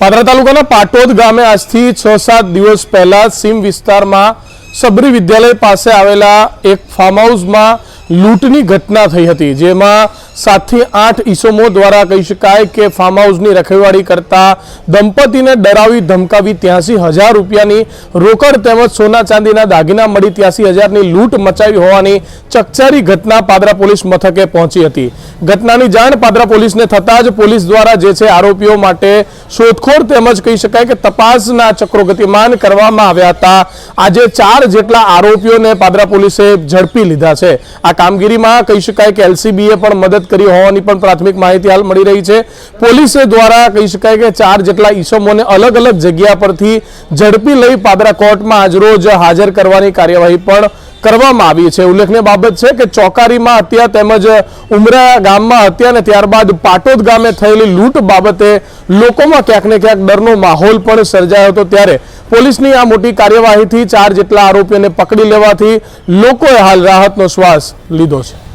પાદરા તાલુકાના પાટોદ ગામે આજથી છ સાત દિવસ પહેલા સીમ વિસ્તારમાં સબરી વિદ્યાલય પાસે આવેલા એક ફાર્મ હાઉસમાં લૂંટની ઘટના થઈ હતી, જેમાં સાતથી આઠ ઈસમો દ્વારા કહી શકાય કે ફાર્મ હાઉસની રખેવાળી કરતા દંપતીને ડરાવી ધમકાવી ત્યાંસી હજાર રૂપિયાની રોકડ તેમજ સોના ચાંદીના દાગીના મળી ત્યાંસી હજારની લૂંટ મચાવી હોવાની ચકચારી ઘટના પાદરા પોલીસ મથકે પહોંચી હતી. ઘટનાની જાણ પાદરા પોલીસને થતાં જ પોલીસ દ્વારા જે છે આરોપીઓ માટે શોધખોળ તેમજ કહી શકાય કે તપાસના ચક્રો ગતિમાન કરવામાં આવ્યા હતા. આજે ચાર જેટલા આરોપીઓને પાદરા પોલીસે ઝડપી લીધા છે. આ કામગીરીમાં કહી શકાય કે એલસીબીએ પણ મદદ કરી હોવાની પણ પ્રાથમિક માહિતી હાલ મળી રહી છે. પોલીસે દ્વારા કહી શકાય કે ચાર જેટલા ઈસમોને અલગ અલગ જગ્યા પરથી ઝડપી લઈ પાદરા કોર્ટમાં આજરોજ હાજર કરવાની કાર્યવાહી પણ કરવામાં આવી છે. ઉલ્લેખનીય બાબત છે કે ચોકારીમાં હત્યા તેમજ ઉમરા ગામમાં હત્યા ત્યારબાદ પાટોદ ગામે થયેલી લૂંટ બાબતે લોકોમાં ક્યાંક ને ક્યાંક ડરનો માહોલ પણ સર્જાયો હતો. ત્યારે પોલીસની આ મોટી કાર્યવાહીથી ચાર જેટલા આરોપીઓને પકડી લેવાથી લોકોએ હાલ રાહતનો શ્વાસ લીધો છે.